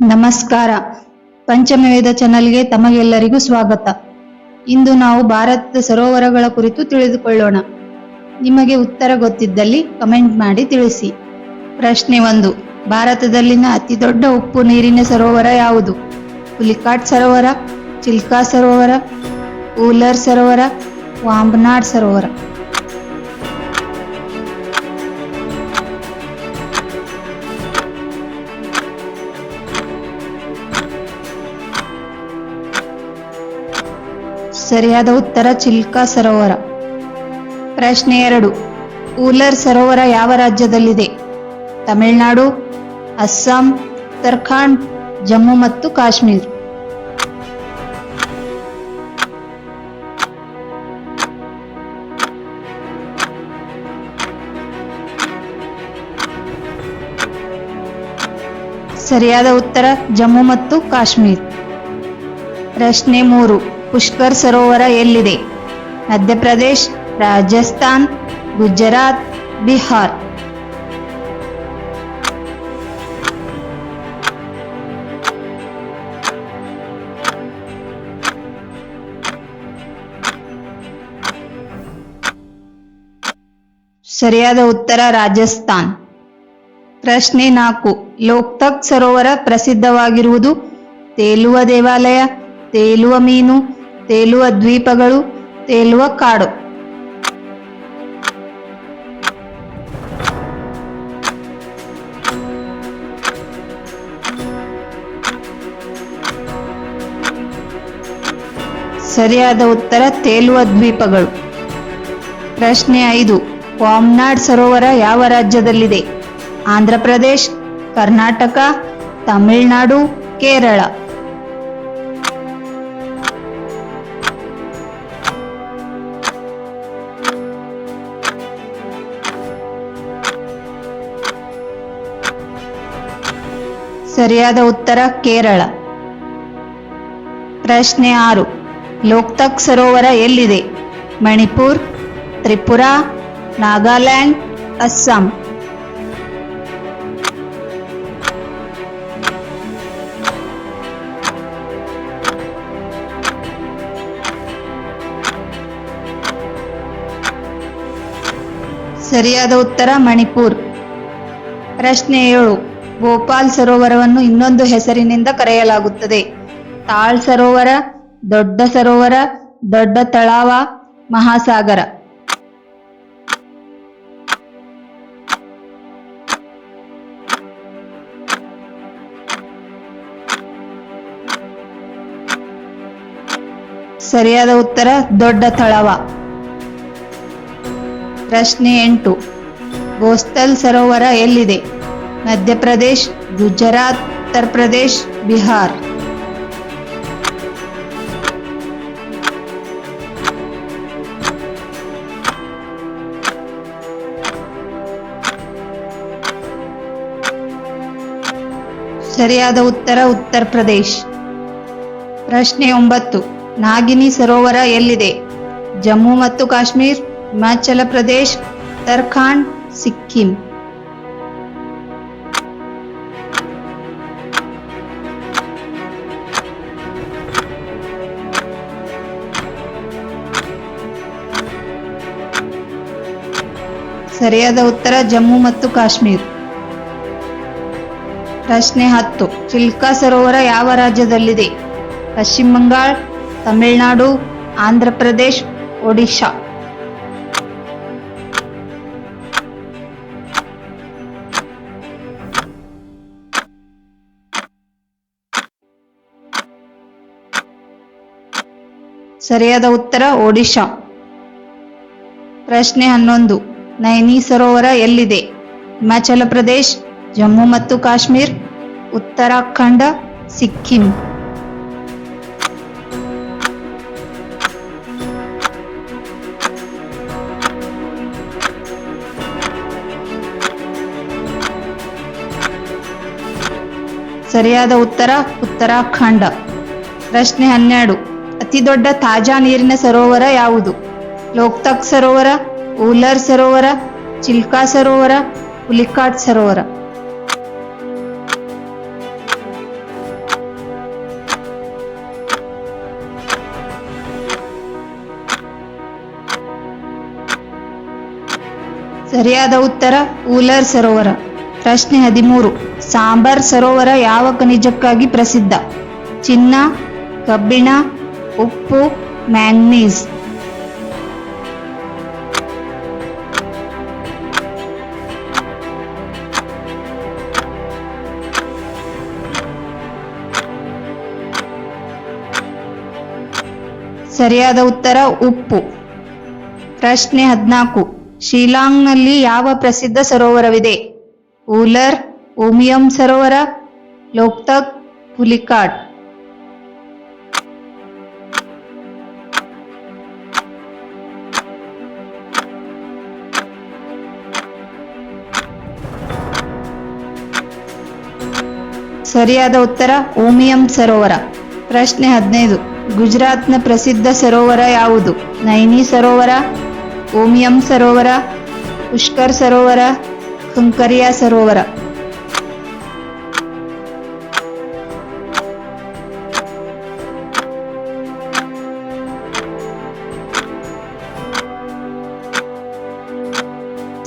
ನಮಸ್ಕಾರ. ಪಂಚಮವೇದ ಚಾನಲ್ಗೆ ತಮಗೆಲ್ಲರಿಗೂ ಸ್ವಾಗತ. ಇಂದು ನಾವು ಭಾರತದ ಸರೋವರಗಳ ಕುರಿತು ತಿಳಿದುಕೊಳ್ಳೋಣ. ನಿಮಗೆ ಉತ್ತರ ಗೊತ್ತಿದ್ದಲ್ಲಿ ಕಮೆಂಟ್ ಮಾಡಿ ತಿಳಿಸಿ. ಪ್ರಶ್ನೆ ಒಂದು, ಭಾರತದಲ್ಲಿನ ಅತಿ ದೊಡ್ಡ ಉಪ್ಪು ನೀರಿನ ಸರೋವರ ಯಾವುದು? ಹುಲಿಕಾಟ್ ಸರೋವರ, ಚಿಲ್ಕಾ ಸರೋವರ ಊಲರ್ ಸರೋವರ, ವಾಂಬನಾಡ್ ಸರೋವರ. ಸರಿಯಾದ ಉತ್ತರ ಚಿಲ್ಕಾ ಸರೋವರ. ಪ್ರಶ್ನೆ ಎರಡು. ಊಲರ್ ಸರೋವರ ಯಾವ ರಾಜ್ಯದಲ್ಲಿದೆ? ತಮಿಳುನಾಡು, ಅಸ್ಸಾಂ, ಉತ್ತರಾಖಂಡ್, ಜಮ್ಮು ಮತ್ತು ಕಾಶ್ಮೀರ್. ಸರಿಯಾದ ಉತ್ತರ ಜಮ್ಮು ಮತ್ತು ಕಾಶ್ಮೀರ್. ಪ್ರಶ್ನೆ ಮೂರು. ಪುಷ್ಕರ್ ಸರೋವರ ಎಲ್ಲಿದೆ? ಮಧ್ಯಪ್ರದೇಶ್, ರಾಜಸ್ಥಾನ್, ಗುಜರಾತ್, ಬಿಹಾರ್. ಸರಿಯಾದ ಉತ್ತರ ರಾಜಸ್ಥಾನ್. ಪ್ರಶ್ನೆ ನಾಲ್ಕು. ಲೋಕ್ತಕ್ ಸರೋವರ ಪ್ರಸಿದ್ಧವಾಗಿರುವುದು ತೇಲುವ ದೇವಾಲಯ ತೇಲುವ ಮೀನು, ತೇಲುವ ದ್ವೀಪಗಳು, ತೇಲುವ ಕಾಡು. ಸರಿಯಾದ ಉತ್ತರ ತೇಲುವ ದ್ವೀಪಗಳು. ಪ್ರಶ್ನೆ ಐದು ವಾಮ್ನಾಡ್ ಸರೋವರ ಯಾವ ರಾಜ್ಯದಲ್ಲಿದೆ? ಆಂಧ್ರಪ್ರದೇಶ್ ಕರ್ನಾಟಕ, ತಮಿಳುನಾಡು, ಕೇರಳ. ಸರಿಯಾದ ಉತ್ತರ ಕೇರಳ. ಪ್ರಶ್ನೆ ಆರು. ಲೋಕ್ತಕ್ ಸರೋವರ ಎಲ್ಲಿದೆ? ಮಣಿಪುರ್, ತ್ರಿಪುರಾ, ನಾಗಾಲ್ಯಾಂಡ್, ಅಸ್ಸಾಂ. ಸರಿಯಾದ ಉತ್ತರ ಮಣಿಪುರ್. ಪ್ರಶ್ನೆ ಏಳು. ಭೋಪಾಲ್ ಸರೋವರವನ್ನು ಇನ್ನೊಂದು ಹೆಸರಿನಿಂದ ಕರೆಯಲಾಗುತ್ತದೆ. ತಾಳ್ ಸರೋವರ, ದೊಡ್ಡ ಸರೋವರ, ದೊಡ್ಡ ತಳಾವ, ಮಹಾಸಾಗರ. ಸರಿಯಾದ ಉತ್ತರ, ದೊಡ್ಡ ತಳವ. ಪ್ರಶ್ನೆ ಎಂಟು. ಗೋಸ್ತಲ್ ಸರೋವರ ಎಲ್ಲಿದೆ? ಮಧ್ಯಪ್ರದೇಶ್, ಗುಜರಾತ್, ಉತ್ತರ ಪ್ರದೇಶ್, ಬಿಹಾರ್. ಸರಿಯಾದ ಉತ್ತರ ಉತ್ತರ ಪ್ರದೇಶ್. ಪ್ರಶ್ನೆ ಒಂಬತ್ತು. ನಾಗಿನಿ ಸರೋವರ ಎಲ್ಲಿದೆ? ಜಮ್ಮು ಮತ್ತು ಕಾಶ್ಮೀರ್, ಹಿಮಾಚಲ ಪ್ರದೇಶ್, ಉತ್ತರಾಖಂಡ್, ಸಿಕ್ಕಿಂ. ಸರಿಯಾದ ಉತ್ತರ ಜಮ್ಮು ಮತ್ತು ಕಾಶ್ಮೀರ್. ಪ್ರಶ್ನೆ ಹತ್ತು. ಚಿಲ್ಕಾ ಸರೋವರ ಯಾವ ರಾಜ್ಯದಲ್ಲಿದೆ? ಪಶ್ಚಿಮ ಬಂಗಾಳ, ತಮಿಳುನಾಡು, ಆಂಧ್ರ ಪ್ರದೇಶ್, ಒಡಿಶಾ. ಸರಿಯಾದ ಉತ್ತರ ಒಡಿಶಾ. ಪ್ರಶ್ನೆ ಹನ್ನೊಂದು. ನೈನಿ ಸರೋವರ ಎಲ್ಲಿದೆ? ಹಿಮಾಚಲ ಪ್ರದೇಶ್, ಜಮ್ಮು ಮತ್ತು ಕಾಶ್ಮೀರ್, ಉತ್ತರಾಖಂಡ, ಸಿಕ್ಕಿಂ. ಸರಿಯಾದ ಉತ್ತರ, ಉತ್ತರಾಖಂಡ. ಪ್ರಶ್ನೆ ಹನ್ನೆರಡು. ಅತಿ ದೊಡ್ಡ ತಾಜಾ ನೀರಿನ ಸರೋವರ ಯಾವುದು? ಲೋಕ್ತಕ್ ಸರೋವರ ಊಲರ್ ಸರೋವರ, ಚಿಲ್ಕಾ ಸರೋವರ ಹುಲಿಕಾಟ್ ಸರೋವರ. ಸರಿಯಾದ ಉತ್ತರ, ಊಲರ್ ಸರೋವರ. ಪ್ರಶ್ನೆ ಹದಿಮೂರು. ಸಾಂಬಾರ್ ಸರೋವರ ಯಾವ ಖನಿಜಕ್ಕಾಗಿ ಪ್ರಸಿದ್ಧ? ಚಿನ್ನ, ಕಬ್ಬಿಣ, ಉಪ್ಪು, ಮ್ಯಾಂಗ್ನೀಸ್. ಸರಿಯಾದ ಉತ್ತರ ಉಪ್ಪು. ಪ್ರಶ್ನೆ ಹದಿನಾಲ್ಕು. ಶಿಲಾಂಗ್ನಲ್ಲಿ ಯಾವ ಪ್ರಸಿದ್ಧ ಸರೋವರವಿದೆ? ಊಲರ್ ಓಮಿಯಂ ಸರೋವರ, ಲೋಕ್ತಕ್ ಹುಲಿಕಾಟ್ ಸರಿಯಾದ ಉತ್ತರ ಓಮಿಯಂ ಸರೋವರ. ಪ್ರಶ್ನೆ ಹದಿನೈದು. ಗುಜರಾತ್ನ ಪ್ರಸಿದ್ಧ ಸರೋವರ ಯಾವುದು? ನೈನಿ ಸರೋವರ, ಓಮಿಯಂ ಸರೋವರ, ಪುಷ್ಕರ್ ಸರೋವರ ಕಂಕರಿಯಾ ಸರೋವರ.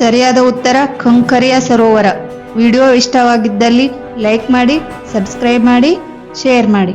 ಸರಿಯಾದ ಉತ್ತರ ಕಂಕರಿಯ ಸರೋವರ. ವಿಡಿಯೋ ಇಷ್ಟವಾಗಿದ್ದಲ್ಲಿ ಲೈಕ್ ಮಾಡಿ, ಸಬ್ಸ್ಕ್ರೈಬ್ ಮಾಡಿ, ಶೇರ್ ಮಾಡಿ.